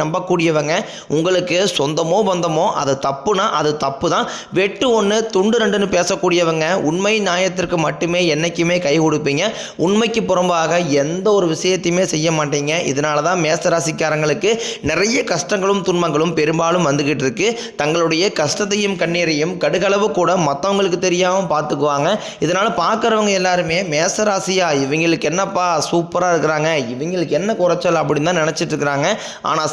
நம்பக்கூடியவங்க உங்களுக்கு சொந்தமோ பந்தமோ அது தப்புனா அது தப்பு தான் வெட்டு ஒன்று துண்டு ரெண்டுன்னு பேசக்கூடியவங்க உண்மை நியாயத்திற்கு மட்டுமே என்றைக்குமே கை கொடுப்பீங்க. உண்மைக்கு புறம்பாக எந்த ஒரு விஷயத்தையுமே செய்ய மாட்டீங்க. இதனால தான் மேசராசிக்காரங்களுக்கு நிறைய கஷ்டங்களும் துன்பங்களும் பெரும்பாலும் வந்துக்கிட்டு இருக்கு. தங்களுடைய கஷ்டத்தையும் கண்ணீரையும் கடுகளவு கூட மற்றவங்களுக்கு தெரியாமல் பார்த்துக்குவாங்க இதனால் பார்க்குறவங்க எல்லாருமே மேசராசியா இவங்களுக்கு என்னப்பா சூப்பராக இருக்கிறாங்க இவங்களுக்கு என்ன குறைச்சல் அப்படின்னு தான் நினச்சிட்டு இருக்கிறாங்க. ஆனால்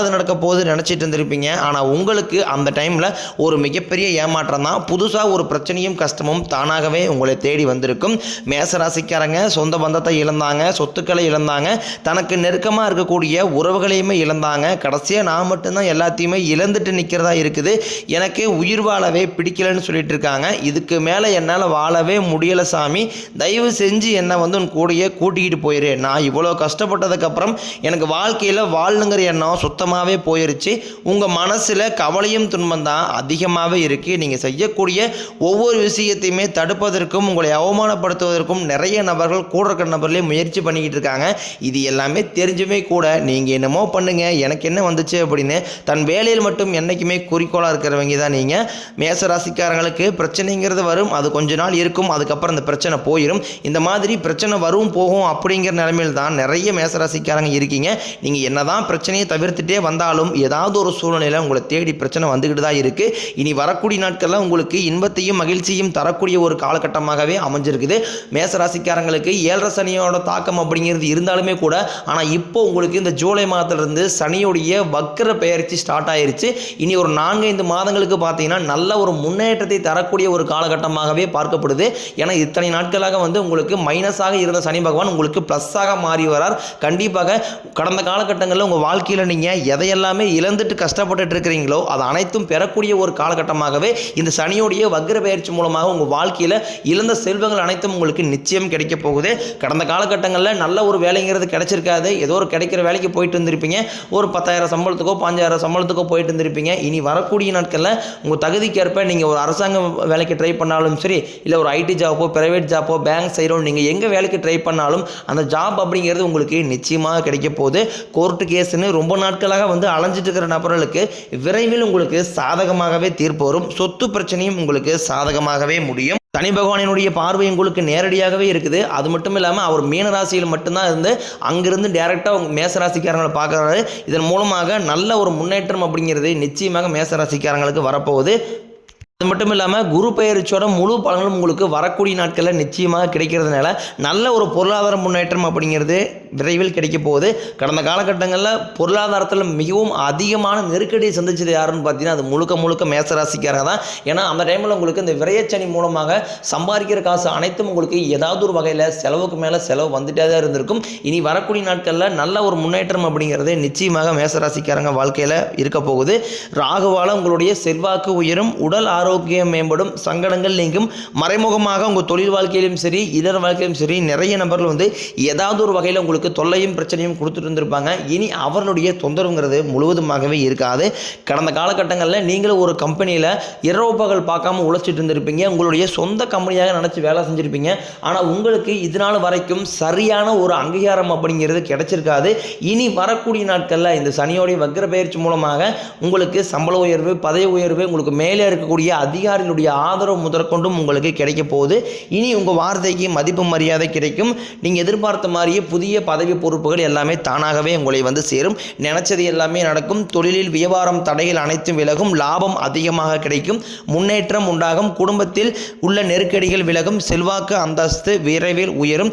நல்லது நடக்க போகுது நினச்சிட்டு இருந்திருப்பீங்க. ஆனால் உங்களுக்கு அந்த டைமில் ஒரு மிகப்பெரிய ஏமாற்றம் தான். புதுசாக ஒரு பிரச்சனையும் கஷ்டமும் தானாகவே உங்களை தேடி வந்திருக்கும். மேசராசிக்காரங்க சொந்த பந்தத்தை இழந்தாங்க சொத்துக்களை இழந்தாங்க தனக்கு நெருக்கமாக இருக்கக்கூடிய உறவுகளையுமே இழந்தாங்க. கடைசியாக நான் மட்டும்தான் எல்லாத்தையுமே இழந்துட்டு நிற்கிறதா இருக்குது. எனக்கு உயிர் வாழவே பிடிக்கலன்னு சொல்லிட்டு இருக்காங்க. இதுக்கு மேலே என்னால் வாழவே முடியலை சாமி. தயவு செஞ்சு என்னை வந்து உன் கூடயே கூட்டிக்கிட்டு போயிரு. நான் இவ்வளோ கஷ்டப்பட்டதுக்கப்புறம் எனக்கு வாழ்க்கையில் வாழணுங்கிற எண்ணம் சுத்தமாக சுத்தமாகவே போயிருச்சு. உங்கள் மனசில் கவலையும் துன்பம் தான் அதிகமாகவே இருக்குது நீங்கள் செய்யக்கூடிய ஒவ்வொரு விஷயத்தையுமே தடுப்பதற்கும் உங்களை அவமானப்படுத்துவதற்கும் நிறைய நபர்கள் கூட இருக்கிற நபர்களே முயற்சி பண்ணிக்கிட்டு இருக்காங்க. இது எல்லாமே தெரிஞ்சுமே கூட நீங்கள் என்னமோ பண்ணுங்கள் எனக்கு என்ன வந்துச்சு அப்படின்னு தன் வேலையில் மட்டும் என்றைக்குமே குறிக்கோளாக இருக்கிறவங்க தான் நீங்கள் மேசராசிக்காரங்களுக்கு பிரச்சனைங்கிறது வரும். அது கொஞ்ச நாள் இருக்கும். அதுக்கப்புறம் இந்த பிரச்சனை போயிடும் இந்த மாதிரி பிரச்சனை வரும் போகும் அப்படிங்கிற நிலைமையில் தான் நிறைய மேசராசிக்காரங்க இருக்கீங்க. நீங்கள் என்னதான் பிரச்சனையை தவிர்த்துட்டே வந்தாலும் ஏதாவது ஒரு சூழ்நிலையில் உங்களை தேடி பிரச்சனை வந்துக்கிட்டு தான் இருக்குது இனி வரக்கூடிய நாட்களில் உங்களுக்கு இன்பத்தையும் மகிழ்ச்சியும் தரக்கூடிய ஒரு காலகட்டமாகவே அமைஞ்சிருக்குது. மேசராசிக்காரங்களுக்கு ஏழரை சனியோட தாக்கம் அப்படிங்கிறது இருந்தாலுமே கூட ஆனால் இப்போ உங்களுக்கு இந்த ஜூலை மாதத்துலேருந்து சனியுடைய வக்கர பெயர்ச்சி ஸ்டார்ட் ஆயிருச்சு. இனி ஒரு நான்கைந்து மாதங்களுக்கு பார்த்தீங்கன்னா நல்ல ஒரு முன்னேற்றத்தை தரக்கூடிய ஒரு காலகட்டமாகவே பார்க்கப்படுது. ஏன்னா இத்தனை நாட்களாக வந்து உங்களுக்கு மைனஸாக இருந்த சனி பகவான் உங்களுக்கு ப்ளஸ்ஸாக மாறி வரார். கண்டிப்பாக கடந்த காலகட்டங்களில் உங்கள் வாழ்க்கையில் நீங்கள் எதையெல்லாமே இழந்துட்டு கஷ்டப்பட்டுட்டு இருக்கிறீங்களோ அது அனைத்தும் பெறக்கூடிய ஒரு காலகட்டமாகவே இந்த சனியோடைய வக்ர பயிற்சி மூலமாக உங்கள் வாழ்க்கையில் இழந்த செல்வங்கள் அனைத்தும் உங்களுக்கு நிச்சயம் கிடைக்க போகுது. கடந்த காலகட்டங்களில் நல்ல ஒரு வேலைங்கிறது கிடைச்சிருக்காது. ஏதோ ஒரு கிடைக்கிற வேலைக்கு போயிட்டு இருந்திருப்பீங்க ஒரு பத்தாயிரம் சம்பளத்துக்கோ பாஞ்சாயிரம் சம்பளத்துக்கோ போயிட்டு இருந்திருப்பீங்க இனி வரக்கூடிய நாட்களில் உங்கள் தகுதிக்கேற்ப நீங்கள் ஒரு அரசாங்க வேலைக்கு ட்ரை பண்ணாலும் சரி இல்லை ஒரு ஐடி ஜாப்போ பிரைவேட் ஜாப்போ பேங்க் சைடோ நீங்கள் எங்கே வேலைக்கு ட்ரை பண்ணாலும் அந்த ஜாப் அப்படிங்கிறது உங்களுக்கு நிச்சயமாக கிடைக்க போகுது. கோர்ட்டு கேஸ்னு ரொம்ப நாட்களாக வந்து அலைஞ்சிட்டு இருக்கிற நபர்களுக்கு விரைவில் உங்களுக்கு சாதகமாகவே தீர்ப்பு வரும். சொத்து பிரச்சனையும் உங்களுக்கு சாதகமாகவே முடியும். சனி பகவானினுடைய பார்வை உங்களுக்கு நேரடியாகவே இருக்குது. அது மட்டும் இல்லாமல் அவர் மீன ராசியில் மட்டும்தான் இருந்து அங்கிருந்து டேரெக்டாக உங்கள் மேசராசிக்காரங்களை பார்க்குறாரு. இதன் மூலமாக நல்ல ஒரு முன்னேற்றம் அப்படிங்கிறது நிச்சயமாக மேசராசிக்காரங்களுக்கு வரப்போகுது. அது மட்டும் இல்லாமல் குரு பெயர்ச்சியோட முழு பலன்களும் உங்களுக்கு வரக்கூடிய நாட்களில் நிச்சயமாக கிடைக்கிறதுனால நல்ல ஒரு பொருளாதார முன்னேற்றம் அப்படிங்கிறது விரைவில் கிடைக்க போகுது. கடந்த காலகட்டங்களில் பொருளாதாரத்தில் மிகவும் அதிகமான நெருக்கடியை சந்திச்சது யாருன்னு பார்த்தீங்கன்னா அது முழுக்க முழுக்க மேசராசிக்காரங்க தான். ஏன்னா அந்த டைமில் உங்களுக்கு இந்த விரையச்சனி மூலமாக சம்பாதிக்கிற காசு அனைத்தும் உங்களுக்கு ஏதாவது ஒரு வகையில் செலவுக்கு மேலே செலவு வந்துட்டே தான் இருந்திருக்கும். இனி வரக்கூடிய நாட்களில் நல்ல ஒரு முன்னேற்றம் அப்படிங்கிறது நிச்சயமாக மேசராசிக்காரங்க வாழ்க்கையில் இருக்க போகுது. ராகுவால் உங்களுடைய செல்வாக்கு உயரும் உடல் ஆரோக்கியம் மேம்படும் சங்கடங்கள் நீங்கும். மறைமுகமாக உங்கள் தொழில் வாழ்க்கையிலும் சரி இதர வாழ்க்கையிலும் சரி நிறைய நபர்கள் வந்து ஏதாவது ஒரு வகையில் உங்களுக்கு தொல்லையும் பிரச்சனையும் கொடுத்துட்டு இருந்திருப்பாங்க. இனி அவர்களுடைய தொந்தரவுங்கிறது முழுவதுமாகவே இருக்காது. கடந்த காலகட்டங்களில் நீங்களும் ஒரு கம்பெனியில் இரவு பகல் பார்க்காம உழைச்சிட்டு இருந்திருப்பீங்க. உங்களுடைய சொந்த கம்பெனியாக நினச்சி வேலை செஞ்சுருப்பீங்க. ஆனால் உங்களுக்கு இதனால் வரைக்கும் சரியான ஒரு அங்கீகாரம் அப்படிங்கிறது கிடைச்சிருக்காது. இனி வரக்கூடிய நாட்களில் இந்த சனியோடைய வக்ர பயிற்சி மூலமாக உங்களுக்கு சம்பள உயர்வு பதவி உயர்வு உங்களுக்கு மேலே இருக்கக்கூடிய அதிகாரிகளுடைய ஆதரவு முதற்கொண்டும் உங்களுக்கு கிடைக்க போகுது. இனி உங்கள் வார்த்தைக்கு மதிப்பு மரியாதை கிடைக்கும். நீங்கள் எதிர்பார்த்த மாதிரியே புதிய பதவி பொறுப்புகள் எல்லாமே தானாகவே உங்களை வந்து சேரும். நினைச்சது எல்லாமே நடக்கும். தொழிலில் வியாபாரம் தடைகள் அனைத்தும் விலகும். லாபம் அதிகமாக கிடைக்கும். முன்னேற்றம் உண்டாகும். குடும்பத்தில் உள்ள நெருக்கடிகள் விலகும். செல்வாக்கு அந்தஸ்து விரைவில் உயரும்.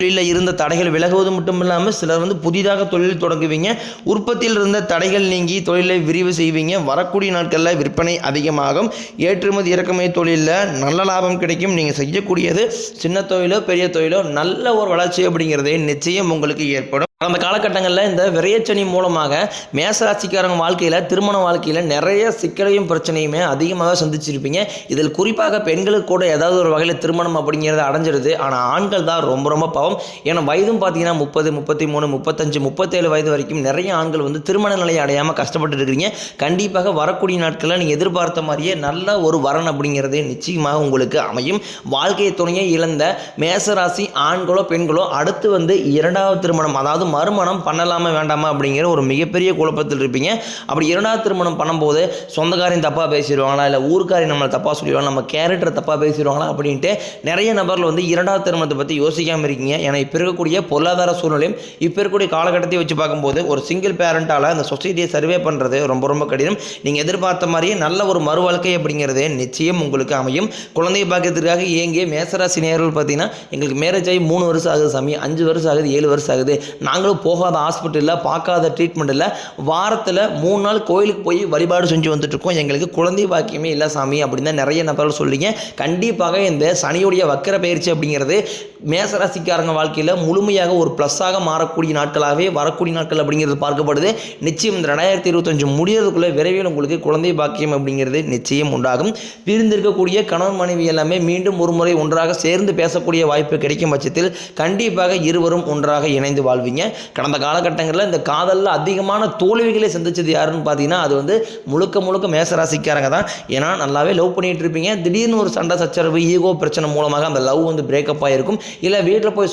தொழிலில் இருந்த தடைகள் விலகுவது மட்டும் இல்லாமல் சிலர் வந்து புதிதாக தொழில் தொடங்குவீங்க. உற்பத்தியில் இருந்த தடைகள் நீங்கி தொழிலை விரிவு செய்வீங்க. வரக்கூடிய நாட்களில் விற்பனை அதிகமாகும். ஏற்றுமதி இறக்குமதி தொழிலில் நல்ல லாபம் கிடைக்கும். நீங்கள் செய்யக்கூடியது சின்ன தொழிலோ பெரிய தொழிலோ நல்ல ஒரு வளர்ச்சி அப்படிங்கிறதே நிச்சயம் உங்களுக்கு ஏற்படும். அந்த காலகட்டங்களில் இந்த விரையச்சனி மூலமாக மேசராசிக்காரங்க வாழ்க்கையில் திருமண வாழ்க்கையில் நிறைய சிக்கலையும் பிரச்சனையுமே அதிகமாக சந்திச்சிருப்பீங்க. இதில் குறிப்பாக பெண்களுக்கு கூட ஏதாவது ஒரு வகையில் திருமணம் அப்படிங்கிறத அடைஞ்சிருது. ஆனால் ஆண்கள் தான் ரொம்ப ரொம்ப பாவம் ஏன்னா வயதும் பார்த்தீங்கன்னா முப்பது முப்பத்தி மூணு முப்பத்தஞ்சு முப்பத்தேழு வயது வரைக்கும் நிறைய ஆண்கள் வந்து திருமண நிலையை அடையாமல் கஷ்டப்பட்டு இருக்கிறீங்க. கண்டிப்பாக வரக்கூடிய நாட்களில் நீங்கள் எதிர்பார்த்த மாதிரியே நல்ல ஒரு வரன் அப்படிங்கிறது நிச்சயமாக உங்களுக்கு அமையும். வாழ்க்கையை துணையை இழந்த மேசராசி ஆண்களோ பெண்களோ அடுத்து வந்து இரண்டாவது திருமணம் அதாவது மறுமணம் பண்ணலாமா வேண்டாமா அப்படிங்கிற ஒரு மிகப்பெரிய குழப்பத்தில் இருப்பீங்க. அப்படி இரண்டாவது திருமணம் பண்ணும்போது சொந்தக்காரையும் தப்பாக பேசிடுவாங்களா இல்லை ஊருக்காரையும் நம்மளை தப்பாக சொல்லிடுவாங்க நம்ம கேரக்டர் தப்பாக பேசிடுவாங்களா அப்படின்ட்டு நிறைய நபர்கள் வந்து இரண்டாவது திருமணத்தை பற்றி யோசிக்காமல் இருக்கீங்க. ஏன்னா இப்போ இருக்கக்கூடிய பொருளாதார சூழ்நிலையும் இப்போ இருக்கக்கூடிய காலகட்டத்தை வச்சு பார்க்கும்போது ஒரு சிங்கிள் பேரண்ட்டால் அந்த சொசைட்டியை சர்வே பண்ணுறது ரொம்ப ரொம்ப கடினம். நீங்கள் எதிர்பார்த்த மாதிரியே நல்ல ஒரு மறு வாழ்க்கை அப்படிங்கிறது நிச்சயம் உங்களுக்கு அமையும். குழந்தை பாக்கியத்திற்காக இயங்கிய மேசராசி நேர்கள் பார்த்தீங்கன்னா எங்களுக்கு மேரேஜ் ஆகி மூணு வருஷம் ஆகுது சாமி அஞ்சு வருஷம் ஆகுது ஏழு வருஷம் ஆகுது. நாங்களும் போகாத ஹாஸ்பிட்டலில் பார்க்காத ட்ரீட்மெண்ட்டில் வாரத்தில் மூணு நாள் கோயிலுக்கு போய் வழிபாடு செஞ்சு வந்துட்டுருக்கோம் எங்களுக்கு குழந்தை பாக்கியமே இல்லை சாமி அப்படின்னு தான் நிறைய நபர்கள் சொல்லிங்க கண்டிப்பாக இந்த சனியுடைய வக்கர பயிற்சி அப்படிங்கிறது மேசராசிக்காரங்க வாழ்க்கையில் முழுமையாக ஒரு ப்ளஸ்ஸாக மாறக்கூடிய நாட்களாகவே வரக்கூடிய நாட்கள் அப்படிங்கிறது பார்க்கப்படுது. நிச்சயம் இந்த ரெண்டாயிரத்தி இருபத்தஞ்சு முடியறதுக்குள்ளே விரைவில் உங்களுக்கு குழந்தை பாக்கியம் அப்படிங்கிறது நிச்சயம் உண்டாகும். பிரிந்திருக்கக்கூடிய கணவன் மனைவி எல்லாமே மீண்டும் ஒரு முறை ஒன்றாக சேர்ந்து பேசக்கூடிய வாய்ப்பு கிடைக்கும் பட்சத்தில் கண்டிப்பாக இருவரும் ஒன்றாக இணைந்து வாழ்வீங்க. கடந்த காலகட்டங்களில் இந்த காதலில் அதிகமான தோல்விகளை சந்தித்தது யாருன்னு பார்த்தீங்கன்னா அது வந்து முழுக்க முழுக்க மேசராசிக்காரங்க தான். ஏன்னா நல்லாவே லவ் பண்ணிட்டு இருப்பீங்க. திடீர்னு ஒரு சண்டை சச்சரவு ஈகோ பிரச்சனை மூலமாக அந்த லவ் வந்து பிரேக்கப் ஆகிருக்கும் இல்லை வீட்டில் போய்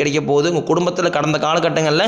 கிடைக்க போகுது. உங்கள் குடும்பத்தில் கடந்த காலகட்டங்களில்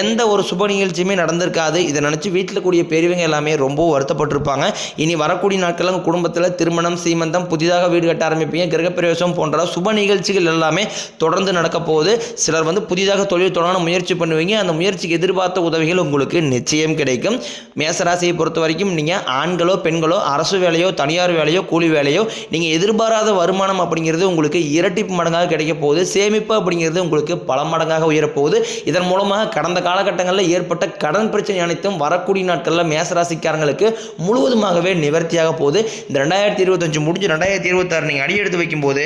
எந்த ஒரு சுப நிகழ்ச்சியுமே நடந்திருக்காது. இதை நினச்சி வீட்டில் கூடிய பெரியவங்க எல்லாமே ரொம்ப வருத்தப்பட்டிருப்பாங்க. இனி வரக்கூடிய நாட்களில் உங்கள் குடும்பத்தில் திருமணம் சீமந்தம் புதிதாக வீடு கட்ட ஆரம்பிப்பீங்க. கிரகப்பிரவேசம் போன்ற சுப நிகழ்ச்சிகள் எல்லாமே தொடர்ந்து நடக்க போகுது. சிலர் வந்து புதிதாக தொழில் தொடர முயற்சி பண்ணுவீங்க. அந்த முயற்சிக்கு எதிர்பார்த்த உதவிகள் உங்களுக்கு நிச்சயம் கிடைக்கும். மேசராசியை பொறுத்த வரைக்கும் நீங்கள் ஆண்களோ பெண்களோ அரசு வேலையோ தனியார் வேலையோ கூலி வேலையோ நீங்கள் எதிர்பாராத வருமானம் அப்படிங்கிறது உங்களுக்கு இரட்டிப்பு மடங்காக கிடைக்க போகுது. சேமிப்பு அப்படிங்கிறது உங்களுக்கு பல மடங்காக உயரப்போகுது. இதன் மூலமாக கடந்த காலகட்டங்களில் ஏற்பட்ட கடன் பிரச்சனை அனைத்தும் வரக்கூடிய நாட்களில் மேசராசிக்காரங்களுக்கு முழுவதுமாகவே நிவர்த்தியாக போகுது. இந்த ரெண்டாயிரத்தி இருபத்தஞ்சு முடிஞ்சு ரெண்டாயிரத்தி இருபத்தாறு நீங்கள் அடி எடுத்து வைக்கும்போது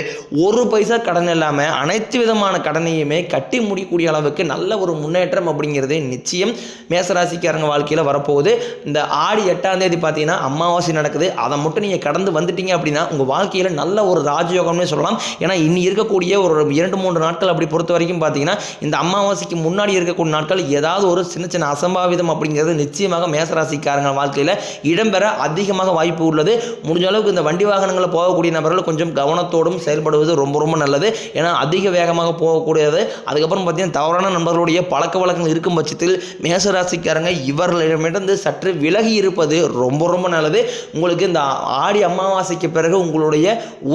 ஒரு பைசா கடன் இல்லாமல் அனைத்து விதமான கடனையுமே கட்டி முடிக்கக்கூடிய அளவுக்கு நல்ல ஒரு முன்னேற்றம் அப்படிங்கிறது நிச்சயம் மேசராசிக்காரங்க வாழ்க்கையில் வரப்போகுது. இந்த ஆடி எட்டாம் தேதி பார்த்தீங்கன்னா அமாவாசை நடக்குது. அதை மட்டும் நீங்கள் கடந்து வந்துட்டீங்க அப்படின்னா உங்கள் வாழ்க்கையில் நல்ல ஒரு ராஜயோகம்னு சொல்லலாம். ஏன்னா இன்னி இருக்கக்கூடிய ஒரு இரண்டு மூன்று நாட்கள் அப்படி பொறுத்த பொறுத்த வரைக்கும் பார்த்தீங்கன்னா இந்த அமாவாசைக்கு முன்னாடி இருக்கக்கூடிய நாட்கள் ஏதாவது ஒரு சின்ன சின்ன அசம்பாவிதம் அப்படிங்கிறது நிச்சயமாக மேசராசிக்காரங்க வாழ்க்கையில் இடம்பெற அதிகமாக வாய்ப்பு உள்ளது. முடிஞ்ச அளவுக்கு இந்த வண்டி வாகனங்களில் போகக்கூடிய நபர்கள் கொஞ்சம் கவனத்தோடும் செயல்படுவது ரொம்ப ரொம்ப நல்லது. ஏன்னா அதிக வேகமாக போகக்கூடியது. அதுக்கப்புறம் பார்த்தீங்கன்னா தவறான நண்பர்களுடைய பழக்க வழக்கங்கள் இருக்கும் பட்சத்தில் மேசராசிக்காரங்க இவர்களிடமிருந்து சற்று விலகி இருப்பது ரொம்ப ரொம்ப நல்லது. உங்களுக்கு இந்த ஆடி அமாவாசைக்கு பிறகு உங்களுடைய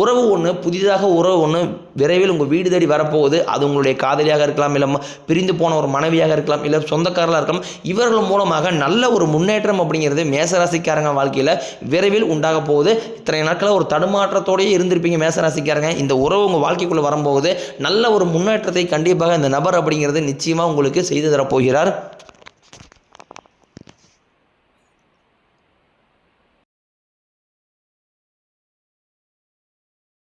உறவு ஒன்று புதிதாக உறவு ஒன்று விரைவில் உங்கள் வீடு தேடி வரப்போகுது. அது உங்களுக்கு உங்களுடைய காதலியாக இருக்கலாம் இல்லை பிரிந்து போன ஒரு மனைவியாக இருக்கலாம் இல்லை சொந்தக்காரலாக இருக்கலாம் இவர்கள் மூலமாக நல்ல ஒரு முன்னேற்றம் அப்படிங்கிறது மேசராசிக்காரங்க வாழ்க்கையில் விரைவில் உண்டாக போகுது. இத்தனை நாட்களில் ஒரு தடுமாற்றத்தோடையே இருந்திருப்பீங்க மேசராசிக்காரங்க. இந்த உறவு உங்கள் வாழ்க்கைக்குள்ளே வரும்போது நல்ல ஒரு முன்னேற்றத்தை கண்டிப்பாக இந்த நபர் அப்படிங்கிறது நிச்சயமாக உங்களுக்கு செய்து தரப்போகிறார்.